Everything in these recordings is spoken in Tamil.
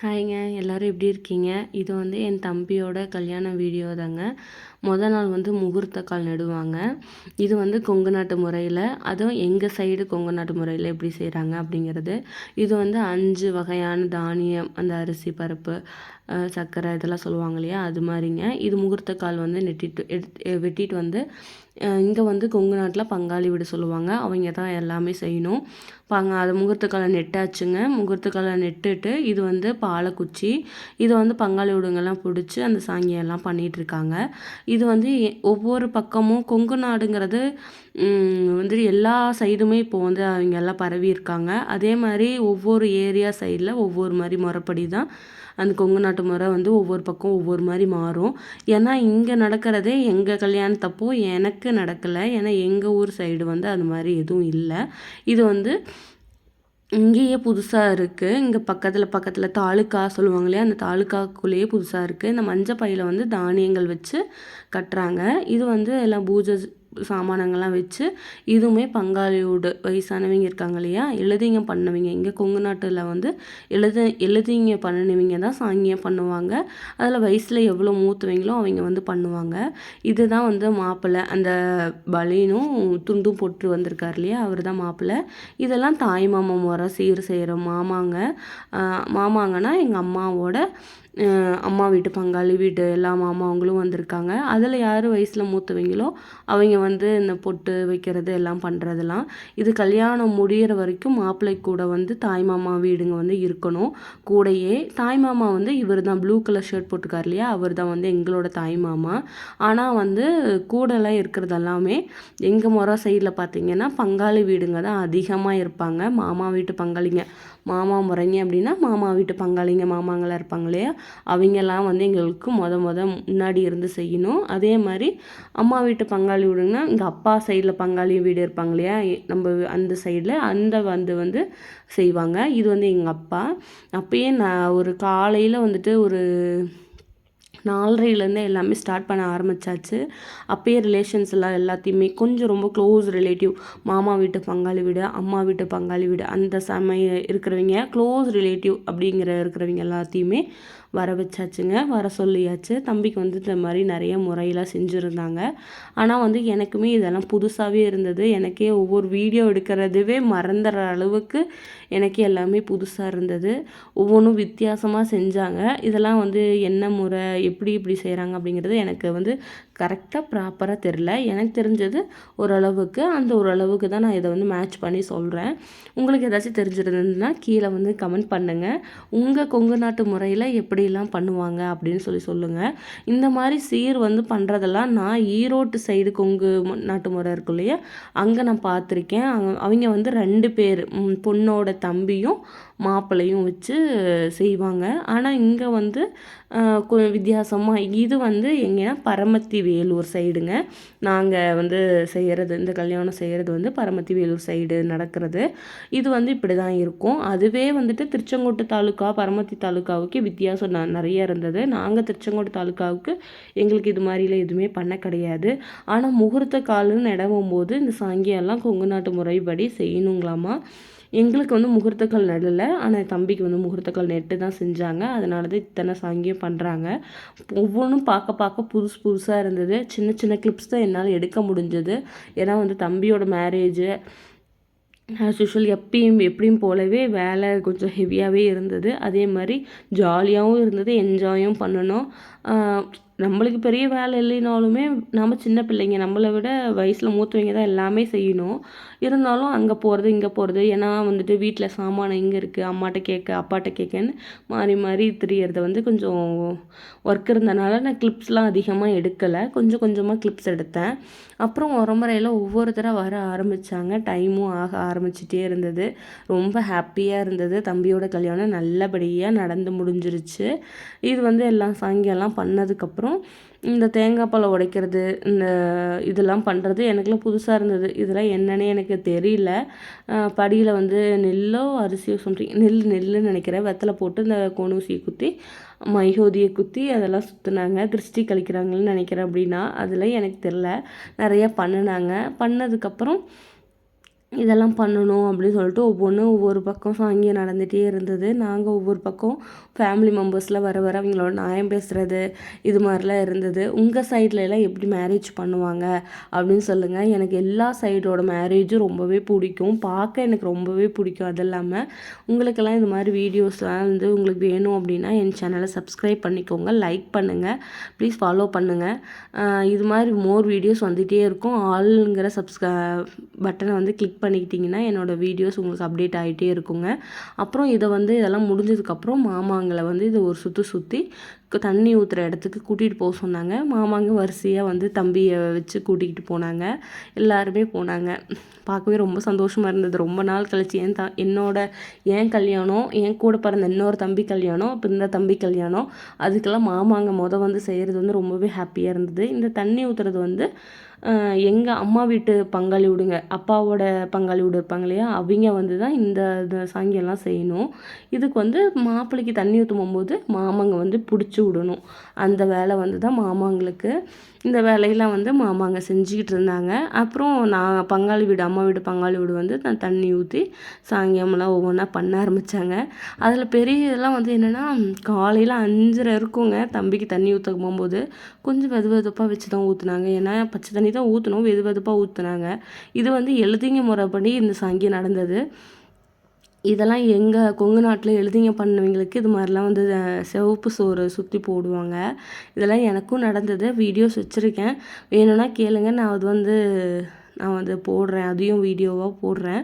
ஹாய்ங்க எல்லோரும் எப்படி இருக்கீங்க? இது வந்து என் தம்பியோட கல்யாண வீடியோ தாங்க. மொதல் நாள் வந்து முகூர்த்த கால் நடுவாங்க. இது வந்து கொங்கு நாட்டு முறையில். அதுவும் எங்கள் சைடு கொங்கு நாட்டு முறையில் எப்படி செய்கிறாங்க அப்படிங்கிறது. இது வந்து அஞ்சு வகையான தானியம் அந்த அரிசி பருப்பு சர்க்கரை இதெல்லாம் சொல்லுவாங்க இல்லையா? அது மாதிரிங்க. இது முகூர்த்த கால் வந்து நெட்டிட்டு எடுத்து வெட்டிட்டு வந்து இங்கே வந்து கொங்கு நாட்டில் பங்காளி வீடு சொல்லுவாங்க. அவங்க தான் எல்லாமே செய்யணும். பாங்க அது முகூர்த்த காலை நெட்டாச்சுங்க. முகூர்த்த காலை நெட்டுட்டு இது வந்து பாலைக்குச்சி. இதை வந்து பங்காளி வீடுங்கெல்லாம் பிடிச்சி அந்த சாங்கியெல்லாம் பண்ணிகிட்ருக்காங்க இருக்காங்க. இது வந்து எ- ஒவ்வொரு பக்கமும் கொங்கு நாடுங்கிறது வந்து எல்லா சைடுமே இப்போ வந்து அவங்க எல்லாம் பரவி இருக்காங்க. அதே மாதிரி ஒவ்வொரு ஏரியா சைடில் ஒவ்வொரு மாதிரி முறைப்படி தான் அந்த கொங்கு நாட்டு முறை வந்து ஒவ்வொரு பக்கம் ஒவ்வொரு மாதிரி மாறும். ஏன்னா இங்கே நடக்கிறதே எங்கள் கல்யாணத்தப்போ எனக்கு நடக்கலை. ஏன்னா எங்கள் ஊர் சைடு வந்து அது மாதிரி எதுவும் இல்லை. இது வந்து இங்கேயே புதுசாக இருக்குது இங்கே பக்கத்தில் பக்கத்தில் தாலுக்கா சொல்லுவாங்க இல்லையா அந்த தாலுக்காக்குள்ளேயே புதுசாக இருக்குது இந்த மஞ்சள் பையில் வந்து தானியங்கள் வச்சு கட்டுறாங்க. இது வந்து எல்லாம் பூஜை சாமானங்கள்லாம் வச்சு இதுவுமே பங்காளியோட வயசானவங்க இருக்காங்க இல்லையா? எழுதிங்க பண்ணவங்க. இங்கே கொங்கு நாட்டில் வந்து எழுத எழுதிங்க பண்ணினவங்க தான் சாங்கியம் பண்ணுவாங்க. அதில் வயசில் எவ்வளோ மூத்தவங்களோ அவங்க வந்து பண்ணுவாங்க. இதுதான் வந்து மாப்பிள்ளை. அந்த பலினும் துண்டும் போட்டு வந்திருக்கார் இல்லையா? அவர் தான் மாப்பிள்ளை. இதெல்லாம் தாய் மாமா முறை சீர் செய்கிற மாமாங்க. மாமாங்கன்னா எங்கள் அம்மாவோட அம்மா வீட்டு பங்காளி வீட்டு எல்லா மாமாவங்களும் வந்திருக்காங்க. அதில் யார் வயசில் மூத்தவங்களோ அவங்க வந்து இந்த பொட்டு வைக்கிறது எல்லாம் பண்ணுறதெல்லாம் இது கல்யாணம் முடியிற வரைக்கும் மாப்பிள்ளை கூட வந்து தாய் மாமா வீடுங்க வந்து இருக்கணும். கூடையே தாய் மாமா வந்து இவர் தான் ப்ளூ கலர் ஷர்ட் போட்டுக்கார் இல்லையா? அவர் தான் வந்து எங்களோட தாய் மாமா. ஆனால் வந்து கூடலாம் இருக்கிறது எல்லாமே எங்கள் முறை சைடில் பார்த்தீங்கன்னா பங்காளி வீடுங்க தான் அதிகமாக இருப்பாங்க. மாமா வீட்டு பங்காளிங்க மாமா முறைங்க அப்படின்னா மாமா வீட்டு பங்காளிங்க மாமாங்களாக இருப்பாங்க இல்லையா? அவங்கெல்லாம் வந்து எங்களுக்கு மொத மொத முன்னாடி இருந்து செய்யணும். அதே மாதிரி அம்மா வீட்டு பங்காளி வீடுங்கன்னா இங்கே அப்பா சைடில் பங்காளி வீடு இருப்பாங்க இல்லையா? எ- நம்ம அந்த சைடில் அந்த வந்து வந்து செய்வாங்க. இது வந்து எங்கள் அப்பா. அப்பயே நான் ஒரு காலையில் வந்துட்டு ஒரு நாலரைலேருந்தே எல்லாமே ஸ்டார்ட் பண்ண ஆரம்பித்தாச்சு அப்போயே ரிலேஷன்ஸ் எல்லாம் எல்லாத்தையுமே கொஞ்சம் ரொம்ப க்ளோஸ் ரிலேட்டிவ் மாமா வீட்டு பங்காளி வீடு அம்மா வீட்டு பங்காளி வீடு அந்த சமய இருக்கிறவங்க க்ளோஸ் ரிலேட்டிவ் அப்படிங்கிற இருக்கிறவங்க எல்லாத்தையுமே வர வச்சாச்சுங்க வர சொல்லியாச்சு. தம்பிக்கு வந்து இந்த மாதிரி நிறைய முறையெல்லாம் செஞ்சுருந்தாங்க. ஆனால் வந்து எனக்குமே இதெல்லாம் புதுசாகவே இருந்தது. எனக்கே ஒவ்வொரு வீடியோ எடுக்கிறதுவே மறந்துடுற அளவுக்கு எனக்கு எல்லாமே புதுசாக இருந்தது. ஒவ்வொன்றும் வித்தியாசமாக செஞ்சாங்க. இதெல்லாம் வந்து என்ன முறை எப்படி இப்படி செய்கிறாங்க அப்படிங்கிறது எனக்கு வந்து கரெக்டாக ப்ராப்பராக தெரில எனக்கு தெரிஞ்சது ஓரளவுக்கு அந்த ஓரளவுக்கு தான் நான் இதை வந்து மேட்ச் பண்ணி சொல்கிறேன் உங்களுக்கு ஏதாச்சும் தெரிஞ்சிருந்ததுன்னா கீழே வந்து கமெண்ட் பண்ணுங்கள் உங்கள் கொங்கு நாட்டு முறையில் எப்படிலாம் பண்ணுவாங்க அப்படின்னு சொல்லி சொல்லுங்கள் இந்த மாதிரி சீர் வந்து பண்ணுறதெல்லாம் நான் ஈரோட்டு சைடு கொங்கு மு- நாட்டு முறை இருக்கும் இல்லையா அங்கே நான் பார்த்துருக்கேன். அவங்க- அவங்க வந்து ரெண்டு பேர் பொண்ணோட தம்பியும் மாப்பிள்ளையும் வச்சு செய்வாங்க. ஆனால் இங்கே வந்து கொஞ்சம் வித்தியாசமாக இது வந்து எங்கேன்னா பரமத்தி வேலூர் சைடுங்க. நாங்கள் வந்து செய்கிறது இந்த கல்யாணம் செய்கிறது வந்து பரமத்தி வேலூர் சைடு நடக்கிறது. இது வந்து இப்படி தான் இருக்கும். அதுவே வந்துட்டு திருச்செங்கோட்டு தாலுக்கா பரமத்தி தாலுக்காவுக்கு வித்தியாசம் ந- நிறைய இருந்தது. நாங்கள் திருச்செங்கோட்டு தாலுக்காவுக்கு எங்களுக்கு இது மாதிரிலாம் எதுவுமே பண்ண கிடையாது. ஆனால் முகூர்த்த காலுன்னு இடவும் போது இந்த சாங்கியெல்லாம் கொங்கு நாட்டு முறைப்படி செய்யணுங்களாமா? எங்களுக்கு வந்து முகூர்த்தக்கள் நடல. ஆனால் தம்பிக்கு வந்து முகூர்த்தக்கள் நெட்டு தான் செஞ்சாங்க. அதனால தான் இத்தனை சாங்கியம் பண்ணுறாங்க ஒவ்வொன்றும் பார்க்க பார்க்க புதுசு புதுசாக இருந்தது. சின்ன சின்ன கிளிப்ஸ் தான் என்னால் எடுக்க முடிஞ்சது. ஏன்னா வந்து தம்பியோட மேரேஜு ஆஸ் யூஷுவல் எப்பயும் எப்படியும் போலவே வேலை கொஞ்சம் ஹெவியாகவே இருந்தது. அதே மாதிரி ஜாலியாகவும் இருந்தது. என்ஜாயும் பண்ணணும். நம்மளுக்கு பெரிய வேலை இல்லைனாலுமே நம்ம சின்ன பிள்ளைங்க நம்மளை விட வயசில் மூத்தவங்க தான் எல்லாமே செய்யணும். இருந்தாலும் அங்கே போகிறது இங்கே போகிறது ஏன்னா வந்துட்டு வீட்டில் சாமானம் இங்கே இருக்குது அம்மாட்ட கேட்க அப்பாட்ட கேட்கன்னு மாறி மாறி திரியறத வந்து கொஞ்சம் ஒர்க் இருந்தனால நான் கிளிப்ஸ்லாம் அதிகமாக எடுக்கலை. கொஞ்சம் கொஞ்சமாக கிளிப்ஸ் எடுத்தேன். அப்புறம் உரமுறையில் ஒவ்வொருத்தராக வர ஆரம்பித்தாங்க டைமும் ஆக ஆரம்பிச்சிட்டே இருந்தது. ரொம்ப ஹாப்பியாக இருந்தது. தம்பியோட கல்யாணம் நல்லபடியாக நடந்து முடிஞ்சிருச்சு. இது வந்து எல்லாம் சாங்கியெல்லாம் பண்ணதுக்கப்புறம் இந்த தேங்காய் பழம் உடைக்கிறது இந்த இதெல்லாம் பண்ணுறது எனக்குலாம் புதுசாக இருந்தது. இதெல்லாம் என்னன்னே எனக்கு தெரியல. படியில் வந்து நெல்லோ அரிசியோ சொல்கிறீங்க நெல் நெல்லுன்னு நினைக்கிறேன். வெத்தலை போட்டு இந்த கோணூசியை குத்தி மைஹோதியை குத்தி அதெல்லாம் சுற்றுனாங்க திருஷ்டி கழிக்கிறாங்கன்னு நினைக்கிறேன் அப்படின்னா. அதெல்லாம் எனக்கு தெரில. நிறைய பண்ணினாங்க. பண்ணதுக்கப்புறம் இதெல்லாம் பண்ணணும் அப்படின்னு சொல்லிட்டு ஒவ்வொன்றும் ஒவ்வொரு பக்கம் சாங்கியம் நடந்துகிட்டே இருந்தது. நாங்கள் ஒவ்வொரு பக்கம் ஃபேமிலி மெம்பர்ஸில் வர வர அவங்களோட நியாயம் பேசுகிறது இது மாதிரிலாம் இருந்தது. உங்கள் சைடில் எல்லாம் எப்படி மேரேஜ் பண்ணுவாங்க அப்படின்னு சொல்லுங்கள் எனக்கு எல்லா சைடோட மேரேஜும் ரொம்பவே பிடிக்கும். பார்க்க எனக்கு ரொம்பவே பிடிக்கும். அது இல்லாமல் உங்களுக்கெல்லாம் இது மாதிரி வீடியோஸ்லாம் வந்து உங்களுக்கு வேணும் அப்படின்னா என் சேனலை சப்ஸ்கிரைப் பண்ணிக்கோங்க. லைக் பண்ணுங்கள் ப்ளீஸ் ஃபாலோ பண்ணுங்கள் இது மாதிரி மோர் வீடியோஸ் வந்துகிட்டே இருக்கும். ஆளுங்கிற சப்ஸ்க பட்டனை வந்து கிளிக் பண்ணிக்கிட்டிங்கன்னா என்னோடய வீடியோஸ் உங்களுக்கு அப்டேட் ஆகிட்டே இருக்குங்க. அப்புறம் இதை வந்து இதெல்லாம் முடிஞ்சதுக்கப்புறம் மாமாங்களை வந்து இதை ஒரு சுற்றி சுற்றி தண்ணி ஊற்றுற இடத்துக்கு கூட்டிகிட்டு போக சொன்னாங்க. மாமாங்க வரிசையாக வந்து தம்பியை வச்சு கூட்டிகிட்டு போனாங்க. எல்லாருமே போனாங்க. பார்க்கவே ரொம்ப சந்தோஷமாக இருந்தது. ரொம்ப நாள் கழிச்சு என் த என்னோட என் கல்யாணம் என் கூட பிறந்த இன்னொரு தம்பி கல்யாணம் இப்போ இந்த தம்பி கல்யாணம். அதுக்கெல்லாம் மாமாங்க மொதல் வந்து செய்கிறது வந்து ரொம்பவே ஹாப்பியாக இருந்தது. இந்த தண்ணி ஊற்றுறது வந்து எங்கள் அம்மா வீட்டு பங்காளி விடுங்க. அப்பாவோட பங்காளி வீடு இருப்பாங்க இல்லையா? அவங்க வந்து தான் இந்த சாங்கியெல்லாம் செய்யணும். இதுக்கு வந்து மாப்பிள்ளைக்கு தண்ணி ஊற்றும் போகும்போது மாமாங்க வந்து பிடிச்சி விடணும். அந்த வேலை வந்து தான் மாமாங்களுக்கு. இந்த வேலையெல்லாம் வந்து மாமாங்க செஞ்சுக்கிட்டு இருந்தாங்க. அப்புறம் நான் பங்காளி வீடு அம்மா வீடு பங்காளி வீடு வந்து நான் தண்ணி ஊற்றி சாயங்காலம்லாம் ஒவ்வொன்றா பண்ண ஆரம்பித்தாங்க அதில் பெரிய இதெல்லாம் வந்து என்னென்னா காலையில் அஞ்சரை இருக்குங்க. தம்பிக்கு தண்ணி ஊற்ற போகும்போது கொஞ்சம் வெது வெதுப்பாக வச்சு தான் ஊற்றுனாங்க ஏன்னா பச்சை தண்ணி தான் ஊற்றணும் வெது வெதுப்பாக ஊற்றுனாங்க இது வந்து எழுதிங்க முறைப்படி இந்த சாங்கியம் நடந்தது. இதெல்லாம் எங்கள் கொங்கு நாட்டில் எழுதிங்க பண்ணவங்களுக்கு இது மாதிரிலாம் வந்து சிவப்பு சோறு சுற்றி போடுவாங்க. இதெல்லாம் எனக்கும் நடந்தது. வீடியோஸ் வச்சுருக்கேன். வேணும்னா கேளுங்கள் நான் அது வந்து நான் வந்து போடுறேன் அதையும் வீடியோவாக போடுறேன்.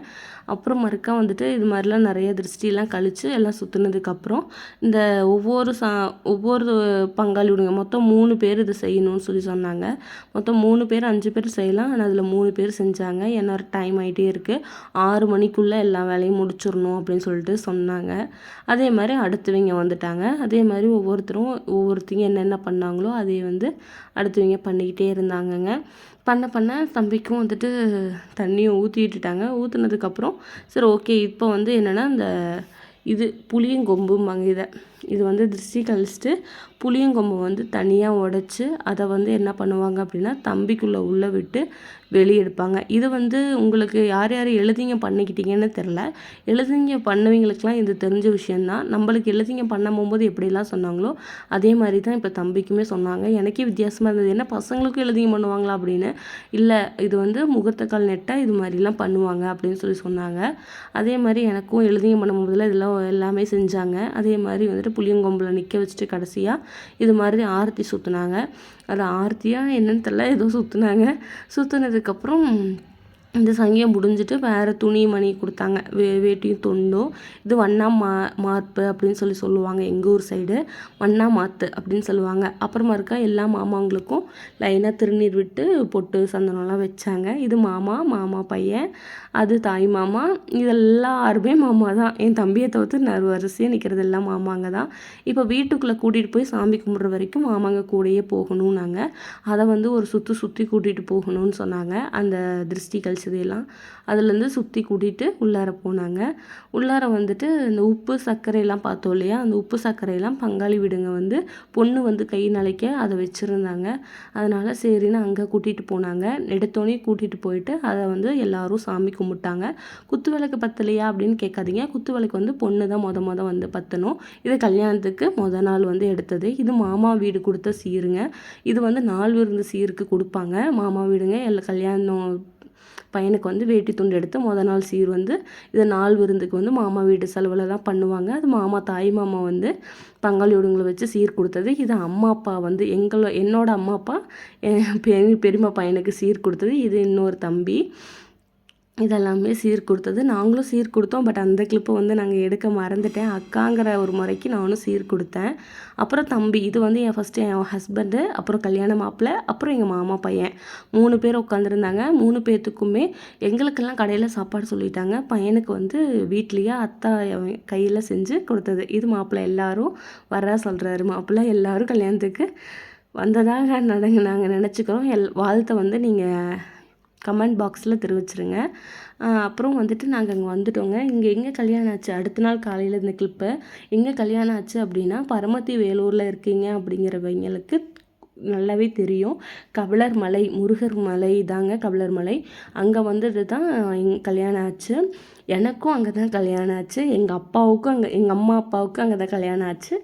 அப்புறம் மறுக்கா வந்துட்டு இது மாதிரிலாம் நிறைய திருஷ்டிலாம் கழித்து எல்லாம் சுற்றுனதுக்கப்புறம் இந்த ஒவ்வொரு சா ஒவ்வொரு பங்காளி விடுங்க மொத்தம் மூணு பேர் இது செய்யணும்னு சொல்லி சொன்னாங்க. மொத்தம் மூணு பேர் அஞ்சு பேர் செய்யலாம். ஆனால் அதில் மூணு பேர் செஞ்சாங்க. என்ன டைம் ஆகிட்டே இருக்குது ஆறு மணிக்குள்ளே எல்லா வேலையும் முடிச்சிடணும் அப்படின்னு சொல்லிட்டு சொன்னாங்க. அதே மாதிரி அடுத்தவங்க வந்துட்டாங்க. அதே மாதிரி ஒவ்வொருத்தரும் ஒவ்வொருத்தங்க என்னென்ன பண்ணாங்களோ அதே வந்து அடுத்தவங்க பண்ணிக்கிட்டே இருந்தாங்கங்க. பண்ண பண்ண தம்பிக்கும் வந்துட்டு தண்ணியை ஊற்றிட்டுட்டாங்க ஊற்றுனதுக்கப்புறம் சரி ஓகே இப்போ வந்து என்னென்னா இந்த இது புளியங்கொம்பும்பாங்க இதை. இது வந்து திருஷ்டி கழிச்சிட்டு புளியங்கொம்பை வந்து தனியாக உடச்சி அதை வந்து என்ன பண்ணுவாங்க அப்படின்னா தம்பிக்குள்ளே உள்ளே விட்டு வெளியே எடுப்பாங்க. இது வந்து உங்களுக்கு யார் யார் எழுதிங்க பண்ணிக்கிட்டீங்கன்னு தெரில எழுதிங்க பண்ணவங்களுக்குலாம் இது தெரிஞ்ச விஷயந்தான் நம்மளுக்கு எழுதிங்க பண்ண போகும்போது எப்படிலாம் சொன்னாங்களோ அதே மாதிரி தான் இப்போ தம்பிக்குமே சொன்னாங்க. எனக்கே வித்தியாசமாக இருந்தது. என்ன பசங்களுக்கும் எழுதிங்க பண்ணுவாங்களா அப்படின்னு? இல்லை இது வந்து முகத்தக்கால் நெட்டால் இது மாதிரிலாம் பண்ணுவாங்க அப்படின்னு சொல்லி சொன்னாங்க. அதே மாதிரி எனக்கும் எழுதிங்க பண்ணும்போதில் இதெல்லாம் எல்லாமே செஞ்சாங்க. அதே மாதிரி வந்துட்டு புளியங்கொம்பில் நிற்க வச்சுட்டு கடைசியாக இது மாதிரி ஆரத்தி சுற்றுனாங்க அது ஆர்த்தியாக என்னன்னு தெரில ஏதோ சுற்றுனாங்க சுற்றுனதுக்கப்புறம் இந்த சங்கியம் முடிஞ்சிட்டு வேறு துணி மணி கொடுத்தாங்க. வே வேட்டியும் துண்டும். இது வண்ணா மா மார்ப்பு அப்படின்னு சொல்லி சொல்லுவாங்க எங்கள் ஊர் சைடு. வண்ணா மாத்து அப்படின்னு சொல்லுவாங்க. அப்புறமா இருக்கா எல்லா மாமாங்களுக்கும் லைனாக திருநீர் விட்டு பொட்டு சந்தனம்லாம் வச்சாங்க. இது மாமா மாமா பையன் அது தாய் மாமா. இதெல்லாருமே மாமா தான். என் தம்பியை தவிர்த்து நறு வரிசையாக நிற்கிறது எல்லாம் மாமாங்க தான். இப்போ வீட்டுக்குள்ளே கூட்டிகிட்டு போய் சாமி கும்பிட்ற வரைக்கும் மாமாங்க கூடயே போகணும் நாங்கள் அதை வந்து ஒரு சுற்றி சுற்றி கூட்டிகிட்டு போகணும்னு சொன்னாங்க. அந்த திருஷ்டிகள் எல்லாம் அதுலேருந்து சுற்றி கூட்டிகிட்டு உள்ளார போனாங்க. உள்ளார வந்துட்டு இந்த உப்பு சர்க்கரையெல்லாம் பார்த்தோம் இல்லையா? அந்த உப்பு சர்க்கரையெல்லாம் பங்காளி வீடுங்க வந்து பொண்ணு வந்து கை நலைக்க அதை வச்சுருந்தாங்க. அதனால் சரின்னு அங்கே கூட்டிகிட்டு போனாங்க. எடுத்தோடனே கூட்டிகிட்டு போயிட்டு அதை வந்து எல்லோரும் சாமி கும்பிட்டாங்க. குத்து விளக்கு பத்தலையா அப்படின்னு கேட்காதீங்க. குத்து விளக்கு வந்து பொண்ணு தான் மொத மொதல் வந்து பத்தணும். இது கல்யாணத்துக்கு மொதல் நாள் வந்து எடுத்தது. இது மாமா வீடு கொடுத்த சீருங்க. இது வந்து நாள் விருந்து சீருக்கு கொடுப்பாங்க. மாமா வீடுங்க. எல்லா கல்யாணம் பையனுக்கு வந்து வேட்டி துண்டு எடுத்து மொதல் நாள் சீர் வந்து இதை நாள் விருந்துக்கு வந்து மாமா வீட்டு செலவில் தான் பண்ணுவாங்க. அது மாமா தாய் மாமா வந்து பங்காளியோடுங்களை வச்சு சீர் கொடுத்தது. இது அம்மா அப்பா வந்து எங்களோ என்னோட அம்மா அப்பா பெரிய பெரியம்மா பையனுக்கு சீர் கொடுத்தது. இது இன்னொரு தம்பி. இதெல்லாமே சீர் கொடுத்தது. நாங்களும் சீர் கொடுத்தோம். பட் அந்த கிளிப்பை வந்து நாங்கள் எடுக்க மறந்துட்டேன். அக்காங்கிற ஒரு முறைக்கு நானும் சீர் கொடுத்தேன். அப்புறம் தம்பி இது வந்து என் ஃபஸ்ட்டு என் ஹஸ்பண்டு அப்புறம் கல்யாண மாப்பிள்ளை அப்புறம் எங்கள் மாமா பையன். மூணு பேர் உட்காந்துருந்தாங்க மூணு பேர்த்துக்குமே எங்களுக்கெல்லாம் கடையில் சாப்பாடு சொல்லிட்டாங்க. பையனுக்கு வந்து வீட்லேயே அத்தா கையில் செஞ்சு கொடுத்தது. இது மாப்பிள்ளை எல்லோரும் வர சொல்கிறாரு மாப்பிள்ளை எல்லோரும் கல்யாணத்துக்கு வந்ததாக நடங்க நாங்கள் நினச்சிக்கிறோம். எல் வாழ்த்தை வந்து நீங்கள் கமெண்ட் பாக்ஸில் தெரிவிச்சிருங்க. அப்புறம் வந்துட்டு நாங்கள் அங்கே வந்துட்டோங்க. இங்கே எங்கே கல்யாணம் ஆச்சு? அடுத்த நாள் காலையில் இந்த கிளிப்பை எங்கே கல்யாணம் ஆச்சு அப்படின்னா பரமத்தி வேலூரில் இருக்கீங்க அப்படிங்கிறவங்களுக்கு நல்லாவே தெரியும். கபிலர் மலை முருகர் மலை தாங்க கபிலர் மலை. அங்கே வந்தது தான் எங் கல்யாணம் ஆச்சு. எனக்கும் அங்கே தான் கல்யாணம் ஆச்சு. எங்கள் அப்பாவுக்கும் அங்கே எங்கள் அம்மா அப்பாவுக்கும் அங்கே தான் கல்யாணம் ஆச்சு.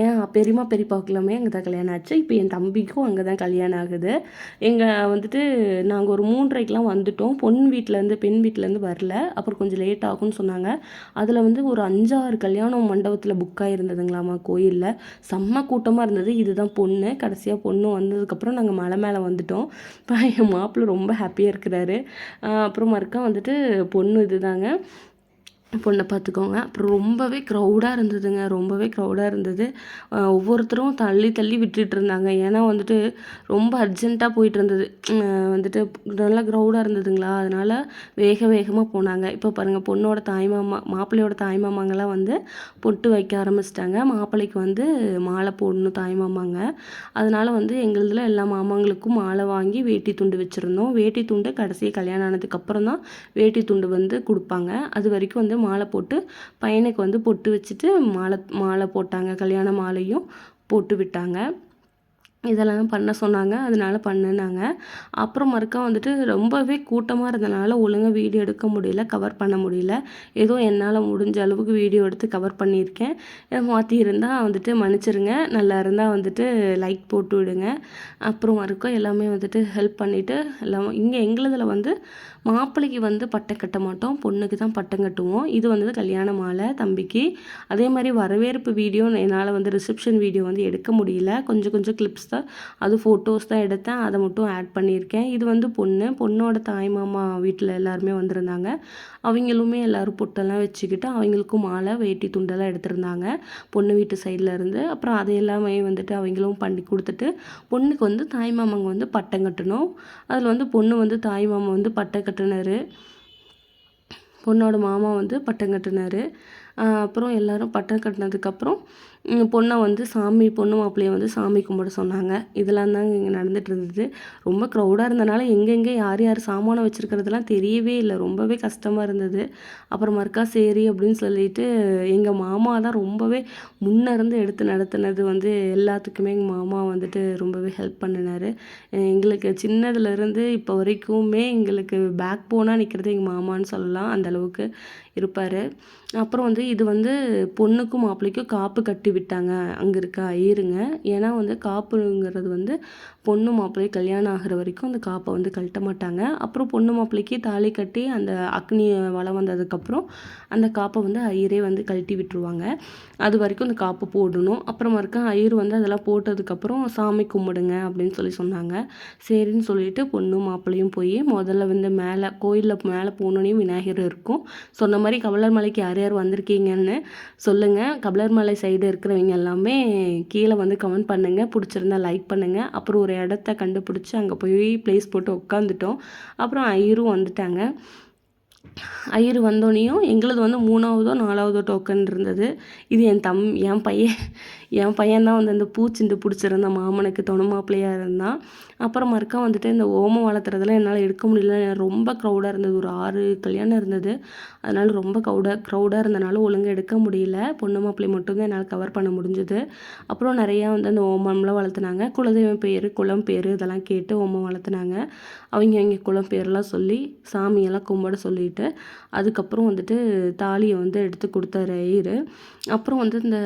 என் பெரியம்மா பெரியப்பாவுக்குலாமே அங்கே தான் கல்யாணம் ஆச்சு. இப்போ என் தம்பிக்கும் அங்கே தான் கல்யாணம் ஆகுது. எங்கள் வந்துட்டு நாங்கள் ஒரு மூன்றரைக்கெலாம் வந்துட்டோம். பொன் வீட்டிலேருந்து பெண் வீட்டிலேருந்து வரல. அப்புறம் கொஞ்சம் லேட் ஆகும்னு சொன்னாங்க. அதில் வந்து ஒரு அஞ்சாறு கல்யாணம் மண்டபத்தில் புக் ஆகிருந்ததுங்களாமா கோயிலில். செம்ம கூட்டமாக இருந்தது. இதுதான் பொண்ணு. கடைசியாக பொண்ணு வந்ததுக்கப்புறம் நாங்கள் மலை மேலே வந்துட்டோம். இப்போ என் மாப்பிள்ளை ரொம்ப ஹாப்பியாக இருக்கிறாரு. அப்புறம் மறுக்கா வந்துட்டு பொண்ணு இதுதாங்க. பொண்ணை பார்த்துக்கோங்க. அப்புறம் ரொம்பவே க்ரௌடாக இருந்ததுங்க. ரொம்பவே க்ரௌடாக இருந்தது. ஒவ்வொருத்தரும் தள்ளி தள்ளி விட்டுட்டு இருந்தாங்க. ஏன்னா வந்துட்டு ரொம்ப அர்ஜென்ட்டாக போயிட்டு இருந்தது. வந்துட்டு நல்லா க்ரௌடாக இருந்ததுங்களா? அதனால் வேக வேகமாக போனாங்க. இப்போ பாருங்கள் பொண்ணோட தாய்மாமா மாப்பிள்ளையோட தாய்மாமாங்கெல்லாம் வந்து பொட்டு வைக்க ஆரம்பிச்சிட்டாங்க. மாப்பிள்ளைக்கு வந்து மாலை போடணும் தாய்மாமாங்க அதனால் வந்து எங்களுதில் எல்லா மாமாங்களுக்கும் மாலை வாங்கி வேட்டி துண்டு வச்சுருந்தோம். வேட்டி துண்டு கடைசி கல்யாணம் ஆனதுக்கப்புறம் தான் வேட்டி துண்டு வந்து கொடுப்பாங்க. அது வரைக்கும் வந்து மாலை போட்டு பையனுக்கு வந்து பொட்டு வச்சுட்டு மாலை மாலை போட்டாங்க. கல்யாண மாலையும் போட்டு விட்டாங்க. இதெல்லாம் பண்ண சொன்னாங்க. அதனால் பண்ணுனாங்க. அப்புறம் மறுக்கா வந்துட்டு ரொம்பவே கூட்டமாக இருந்தனால ஒழுங்காக வீடியோ எடுக்க முடியல கவர் பண்ண முடியல. ஏதோ என்னால் முடிஞ்ச அளவுக்கு வீடியோ எடுத்து கவர் பண்ணியிருக்கேன். மாற்றி இருந்தால் வந்துட்டு மன்னிச்சிருங்க. நல்லா இருந்தால் வந்துட்டு லைக் போட்டு விடுங்க. அப்புறம் மறுக்கா எல்லாமே வந்துட்டு ஹெல்ப் பண்ணிவிட்டு எல்லாம் இங்கே எங்களுதில் வந்து மாப்பிள்ளைக்கு வந்து பட்டம் கட்ட மாட்டோம் பொண்ணுக்கு தான் பட்டம் கட்டுவோம். இது வந்து கல்யாண மாலை தம்பிக்கு. அதே மாதிரி வரவேற்பு வீடியோ என்னால் வந்து ரிசப்ஷன் வீடியோ வந்து எடுக்க முடியல. கொஞ்சம் கொஞ்சம் கிளிப்ஸ் தான் அது ஃபோட்டோஸ் தான் எடுத்தேன். அதை மட்டும் ஆட் பண்ணியிருக்கேன். இது வந்து பொண்ணு. பொண்ணோட தாய் மாமா வீட்டில் எல்லாருமே வந்திருந்தாங்க. அவங்களுமே எல்லோரும் பொட்டெல்லாம் வச்சுக்கிட்டு அவங்களுக்கும் மாலை வேட்டி துண்டெல்லாம் எடுத்திருந்தாங்க. பொண்ணு வீட்டு சைடில் இருந்து. அப்புறம் அதை எல்லாமே வந்துட்டு அவங்களும் பண்ணி கொடுத்துட்டு பொண்ணுக்கு வந்து தாய் மாமாங்க வந்து பட்டம் கட்டணும். அதில் வந்து பொண்ணு வந்து தாய் மாமா வந்து பட்டம் கட்டினார். பொண்ணோட மாமா வந்து பட்டம் கட்டினார். அப்புறம் எல்லோரும் பட்டம் கட்டினதுக்கப்புறம் பொண்ணை வந்து சாமி பொண்ணு மாப்பிள்ளைய வந்து சாமி கும்பிட சொன்னாங்க. இதெல்லாம் தாங்க இங்கே நடந்துகிட்டு இருந்தது. ரொம்ப க்ரௌடாக இருந்தனால எங்கெங்கே யார் யார் சாமானம் வச்சுருக்கிறதுலாம் தெரியவே இல்லை. ரொம்பவே கஷ்டமாக இருந்தது. அப்புறம் மறுக்கா சரி அப்படின்னு சொல்லிட்டு எங்கள் மாமா தான் ரொம்பவே முன்னே இருந்து எடுத்து நடத்தினது வந்து எல்லாத்துக்குமே எங்கள் மாமா வந்துட்டு ரொம்பவே ஹெல்ப் பண்ணினார். எங்களுக்கு சின்னதுலேருந்து இப்போ வரைக்குமே எங்களுக்கு பேக் போனாக நிற்கிறது எங்கள் மாமான்னு சொல்லலாம். அந்தளவுக்கு இருப்பார். அப்புறம் வந்து இது வந்து பொண்ணுக்கும் மாப்பிள்ளைக்கும் காப்பு கட்டி விட்டாங்க. அங்கே இருக்க ஐயருங்க. ஏன்னா வந்து காப்புங்கிறது வந்து பொண்ணு மாப்பிள்ளை கல்யாணம் ஆகிற வரைக்கும் அந்த காப்பை வந்து கழட்ட மாட்டாங்க. அப்புறம் பொண்ணு மாப்பிள்ளைக்கு தாலி கட்டி அந்த அக்னி வளம் வந்ததுக்கப்புறம் அந்த காப்பை வந்து ஐயரே வந்து கழட்டி விட்டுருவாங்க. அது வரைக்கும் அந்த காப்பை போடணும். அப்புறம் இருக்க ஐயர் வந்து அதெல்லாம் போட்டதுக்கப்புறம் சாமி கும்பிடுங்க அப்படின்னு சொல்லி சொன்னாங்க. சரின்னு சொல்லிட்டு பொண்ணு மாப்பிள்ளையும் போய் முதல்ல வந்து மேலே கோயிலில் மேலே போனோனையும் விநாயகர் இருக்கும். சொன்ன மாதிரி கபலர் மலைக்கு யார் யார் வந்திருக்கீங்கன்னு சொல்லுங்கள் கபலர் மலை சைடு இருக்கிறவங்க எல்லாமே கீழே வந்து கமெண்ட் பண்ணுங்கள் பிடிச்சிருந்தா லைக் பண்ணுங்கள் அப்புறம் ஒரு இடத்த கண்டுபிடிச்சி அங்கே போய் ப்ளேஸ் போட்டு உட்காந்துட்டோம் அப்புறம் ஐயரும் வந்துட்டாங்க. ஐயர் வந்தோடனையும் எங்களது வந்து மூணாவதோ நாலாவதோ டோக்கன் இருந்தது. இது என் தம் என் பையன் என் பையன் தான் வந்து அந்த பூச்சிண்டு பிடிச்சிருந்தான். மாமனுக்கு துணை மாப்பிள்ளையாக இருந்தான். அப்புறம் மறுக்கா வந்துட்டு இந்த ஓமம் வளர்த்துறதுலாம் என்னால் எடுக்க முடியல. ரொம்ப க்ரௌடாக இருந்தது. ஒரு ஆறு கல்யாணம் இருந்தது. அதனால் ரொம்ப க்ரௌடாக க்ரௌடாக இருந்தனால ஒழுங்காக எடுக்க முடியல. பொண்ணு மாப்பிள்ளை மட்டும்தான் என்னால் கவர் பண்ண முடிஞ்சது. அப்புறம் நிறையா வந்து அந்த ஓமம்லாம் வளர்த்துனாங்க. குலதெய்வம் பேர் குளம் பேர் இதெல்லாம் கேட்டு ஓமம் வளர்த்துனாங்க. அவங்க அவங்க குளம் பேரெலாம் சொல்லி சாமியெல்லாம் கும்பிட சொல்லிட்டு அதுக்கப்புறம் வந்துட்டு தாலியை வந்து எடுத்து கொடுத்தாரு ஐயர். அப்புறம் வந்து இந்த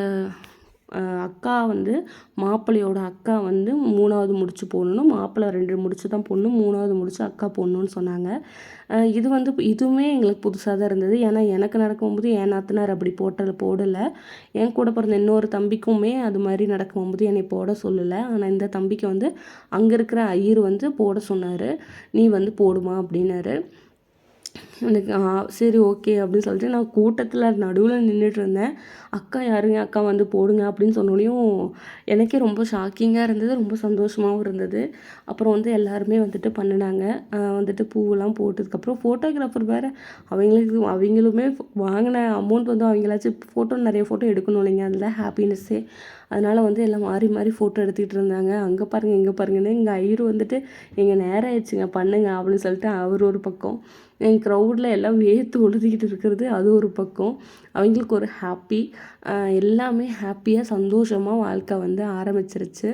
அக்கா வந்து மாப்பிள்ளையோட அக்கா வந்து மூணாவது முடிச்சு போடணும். மாப்பிள்ளை ரெண்டு முடிச்சு தான் போடணும். மூணாவது முடிச்சு அக்கா போடணுன்னு சொன்னாங்க. இது வந்து இதுவுமே எங்களுக்கு புதுசாக தான் இருந்தது. ஏன்னா எனக்கு நடக்கும்போது என் நாத்தனார் அப்படி போட்டல போடலை. என் கூட பிறந்த இன்னொரு தம்பிக்குமே அது மாதிரி நடக்கும்போது என்னை போட சொல்லலை. ஆனால் இந்த தம்பிக்கு வந்து அங்கே இருக்கிற ஐயர் வந்து போட சொன்னார். நீ வந்து போடுமா அப்படின்னாரு. எனக்கு சரி ஓகே அப்படின்னு சொல்லிட்டு நான் கூட்டத்தில் நடுவில் நின்றுட்டு இருந்தேன் அக்கா யாருங்க அக்கா வந்து போடுங்க அப்படின்னு சொன்னோடனையும் எனக்கே ரொம்ப ஷாக்கிங்காக இருந்தது ரொம்ப சந்தோஷமாகவும் இருந்தது. அப்புறம் வந்து எல்லாருமே வந்துட்டு பண்ணினாங்க. வந்துட்டு பூவெல்லாம் போட்டதுக்கப்புறம் ஃபோட்டோகிராஃபர் வேறு அவங்களுக்கு அவங்களுமே வாங்கின அமௌண்ட் வந்து அவங்களாச்சும் ஃபோட்டோ நிறைய ஃபோட்டோ எடுக்கணும் இல்லைங்க அதில் ஹாப்பினஸ்ஸே அதனால் வந்து எல்லாம் மாறி மாறி ஃபோட்டோ எடுத்துக்கிட்டு இருந்தாங்க. அங்கே பாருங்கள் இங்கே பாருங்கன்னு எங்கள் ஐயர் வந்துட்டு எங்கள் நேரம் ஆயிடுச்சுங்க பண்ணுங்க அப்படின்னு சொல்லிட்டு அவர் ஒரு பக்கம். என் க்ரௌடில் எல்லாம் வேர்த்து ஒழுதிக்கிட்டு இருக்கிறது அது ஒரு பக்கம். அவங்களுக்கு ஒரு ஹாப்பி எல்லாமே ஹாப்பியாக சந்தோஷமாக வாழ்க்கை வந்து ஆரம்பிச்சிருச்சு.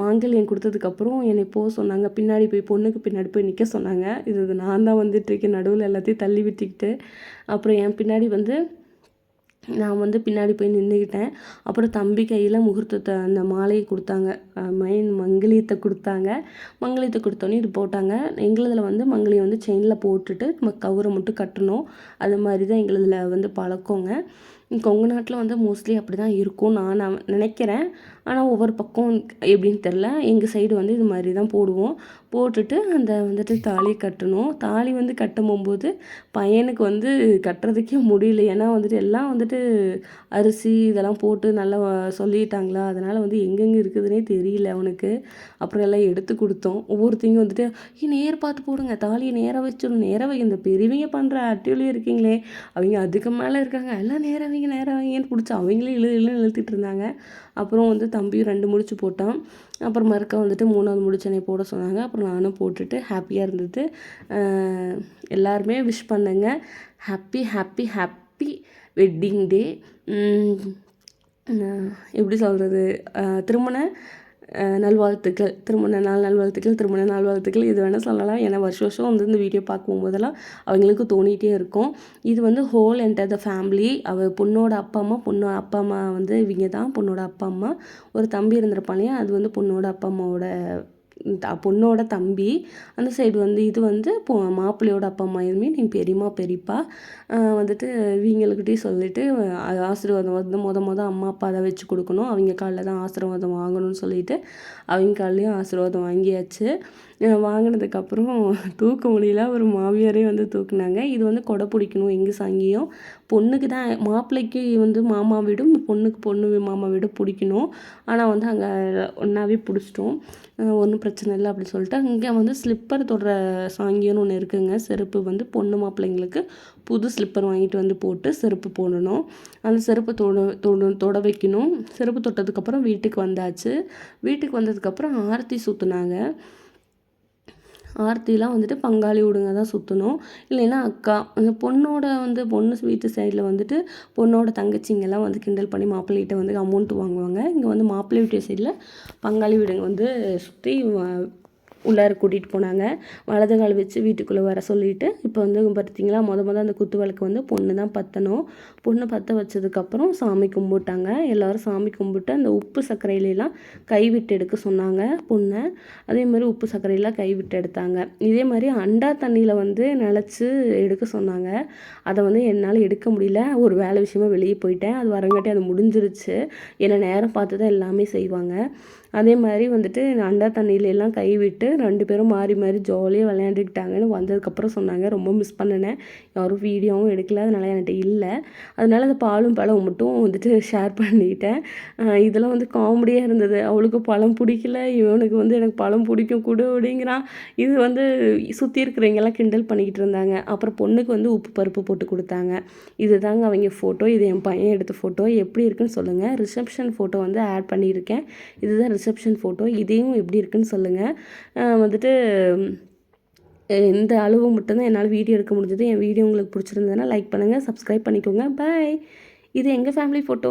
மாங்கல்யம் கொடுத்ததுக்கப்புறம் என்னை போக சொன்னாங்க. பின்னாடி போய் பொண்ணுக்கு பின்னாடி போய் நிற்க சொன்னாங்க. இது நான் தான் வந்துட்டுருக்கேன் நடுவில் எல்லாத்தையும் தள்ளி விட்டுக்கிட்டு அப்புறம் என் பின்னாடி வந்து நான் வந்து பின்னாடி போய் நின்றுக்கிட்டேன் அப்புறம் தம்பி கையில் முகூர்த்தத்தை அந்த மாலையை கொடுத்தாங்க. மைன் மங்கலியத்தை கொடுத்தாங்க. மங்களியத்தை கொடுத்தோன்னே இது போட்டாங்க. எங்களுதில் வந்து மங்களியம் வந்து செயினில் போட்டுட்டு நம்ம கவுரை மட்டும் கட்டணும். அது மாதிரி தான் எங்களுதில் வந்து பழக்கங்க. கொங்கு நாட்டில் வந்து மோஸ்ட்லி அப்படி தான் இருக்கும். நான் நினைக்கிறேன். ஆனால் ஒவ்வொரு பக்கம் எப்படின்னு தெரில எங்கள் சைடு வந்து இது மாதிரி தான் போடுவோம். போட்டுட்டு அந்த வந்துட்டு தாலி கட்டணும். தாலி வந்து கட்டும் போகும்போது பையனுக்கு வந்து கட்டுறதுக்கே முடியல. ஏன்னா வந்துட்டு எல்லாம் வந்துட்டு அரிசி இதெல்லாம் போட்டு நல்லா சொல்லிட்டாங்களா? அதனால் வந்து எங்கெங்கே இருக்குதுன்னே தெரியல அவனுக்கு. அப்புறம் எல்லாம் எடுத்து கொடுத்தோம். ஒவ்வொருத்தையும் வந்துட்டு ஏ நேர் பார்த்து போடுங்க. தாலியை நேராக வச்சிடும் நேராக வைங்க இந்த பெரியவங்க பண்ணுற அட்டியோலையும் இருக்கீங்களே. அவங்க அதுக்கு மேலே இருக்காங்க. எல்லாம் நேராக வைங்க நேராக வைங்கன்னு பிடிச்சி அவங்களே இழு இழுன்னு இழுத்துட்டு இருந்தாங்க. அப்புறம் வந்து தம்பியும் ரெண்டு முடிச்சு போட்டான். அப்புறம் மறுக்க வந்துட்டு மூணாவது முடிச்சனை போட சொன்னாங்க. அப்புறம் நானும் போட்டுட்டு ஹாப்பியாக இருந்தது. எல்லாருமே விஷ் பண்ணுங்க. Happy happy happy wedding day எப்படி சொல்கிறது திருமண நல்வாழ்த்துக்கள். திருமண நாள் நல்வாழ்த்துக்கள் திருமண நாள் வாழ்த்துக்கள் இது வேணால் சொல்லலாம். ஏன்னா வருஷம் வருஷம் வந்து இந்த வீடியோ பார்க்கும் போதெல்லாம் அவங்களுக்கு தோணிகிட்டே இருக்கும். இது வந்து ஹோல் என்டர் த ஃபேமிலி அவள் பொண்ணோட அப்பா அம்மா பொண்ணோட அப்பா அம்மா வந்து இவங்க தான் பொண்ணோட அப்பா அம்மா. ஒரு தம்பி இருந்திருப்பாங்க அது வந்து பொண்ணோட அப்பா அம்மாவோட த பொண்ணோட தம்பி அந்த சைடு வந்து இது வந்து பொ மாப்பிள்ளையோட அப்பா அம்மா எதுவுமே நீங்கள் பெரியம்மா பெரியப்பா. வந்துட்டு இவங்களுக்கிட்டே சொல்லிவிட்டு ஆசீர்வாதம் வந்து மொத மொதல் அம்மா அப்பா அதை வச்சு கொடுக்கணும். அவங்க காலில் தான் ஆசீர்வாதம் வாங்கணும்னு சொல்லிட்டு அவங்க காலையும் ஆசீர்வாதம் வாங்கியாச்சு. வாங்கினதுக்கப்புறம் தூக்க முடியல. ஒரு மாமியாரே வந்து தூக்குனாங்க. இது வந்து கொடை பிடிக்கணும் எங்கள் சங்கியம். பொண்ணுக்கு தான் மாப்பிள்ளைக்கு வந்து மாமா வீடும் பொண்ணுக்கு பொண்ணு மாமா வீடும் பிடிக்கணும். ஆனால் வந்து அங்கே ஒன்றாவே பிடிச்சிட்டோம். ஒன்றும் பிரச்சனை இல்லை அப்படின்னு சொல்லிட்டு அங்கே வந்து ஸ்லிப்பர் தொடுற சாங்கியம்னு ஒன்று இருக்குதுங்க செருப்பு வந்து பொண்ணு மாப்பிள்ளைங்களுக்கு புது ஸ்லிப்பர் வாங்கிட்டு வந்து போட்டு செருப்பு போடணும். அந்த செருப்பு தொட தொட தொட வைக்கணும். செருப்பு தொட்டதுக்கப்புறம் வீட்டுக்கு வந்தாச்சு. வீட்டுக்கு வந்ததுக்கப்புறம் ஆரத்தி சுற்றுனாங்க ஆர்த்திலாம் வந்துட்டு பங்காளி விடுங்க தான் சுற்றணும் இல்லைன்னா அக்கா அந்த பொண்ணோட வந்து பொண்ணு வீட்டு சைடில் வந்துட்டு பொண்ணோட தங்கச்சிங்கெல்லாம் வந்து கிண்டல் பண்ணி மாப்பிள்ளைகிட்ட வந்து அமௌண்ட் வாங்குவாங்க. இங்கே வந்து மாப்பிள்ளை வீட்டு சைடில் பங்காளி வீடுங்க வந்து சுற்றி உள்ளார கூட்டிகிட்டு போனாங்க. வலது கால் வச்சு வீட்டுக்குள்ளே வர சொல்லிவிட்டு இப்போ வந்து பார்த்தீங்களா மொதல் மொதல் அந்த குத்து விளக்கு வந்து பொண்ணு தான் பற்றணும் பொண்ணு பற்ற வச்சதுக்கப்புறம் சாமி கும்பிட்டாங்க. எல்லோரும் சாமி கும்பிட்டு அந்த உப்பு சர்க்கரையிலலாம் கை விட்டு எடுக்க சொன்னாங்க பொண்ணை. அதே மாதிரி உப்பு சர்க்கரையெல்லாம் கை விட்டு எடுத்தாங்க. இதே மாதிரி அண்டா தண்ணியில் வந்து நினச்சி எடுக்க சொன்னாங்க. அதை வந்து என்னால் எடுக்க முடியல. ஒரு வேலை விஷயமா வெளியே போயிட்டேன். அது வரங்காட்டி அது முடிஞ்சிருச்சு. என்னை நேரம் பார்த்து தான் எல்லாமே செய்வாங்க. அதே மாதிரி வந்துட்டு அண்டா தண்ணியிலலாம் கை விட்டு ரெண்டு பேரும் மாறி மாறி ஜாலியாக விளையாண்டுக்கிட்டாங்கன்னு வந்ததுக்கப்புறம் சொன்னாங்க. ரொம்ப மிஸ் பண்ணினேன். யாரும் வீடியோவும் எடுக்கல. அதனால் என்கிட்ட இல்லை. அதனால் அந்த பாலும் பழம் மட்டும் வந்துட்டு ஷேர் பண்ணிக்கிட்டேன் இதெல்லாம் வந்து காமெடியாக இருந்தது. அவளுக்கு பழம் பிடிக்கல. இவனுக்கு வந்து எனக்கு பழம் பிடிக்கும். கொடு அப்படிங்கிறான் இது வந்து சுற்றி இருக்கிறவங்கெல்லாம் கிண்டல் பண்ணிக்கிட்டு இருந்தாங்க. அப்புறம் பொண்ணுக்கு வந்து உப்பு பருப்பு போட்டு கொடுத்தாங்க. இது தாங்க அவங்க ஃபோட்டோ இது என் பையன் எடுத்த ஃபோட்டோ எப்படி இருக்குன்னு சொல்லுங்கள் ரிசப்ஷன் ஃபோட்டோ வந்து ஆட் பண்ணியிருக்கேன். இதுதான் ரிசப்ஷன் ஃபோட்டோ இதையும் எப்படி இருக்குன்னு சொல்லுங்கள் வந்துட்டு இந்த அளவு மட்டும்தான் என்னால் வீடியோ எடுக்க முடிஞ்சது என் வீடியோ உங்களுக்கு பிடிச்சிருந்ததுன்னா லைக் பண்ணுங்கள் சப்ஸ்கிரைப் பண்ணிக்கோங்க. பாய் இது எங்கள் ஃபேமிலி ஃபோட்டோ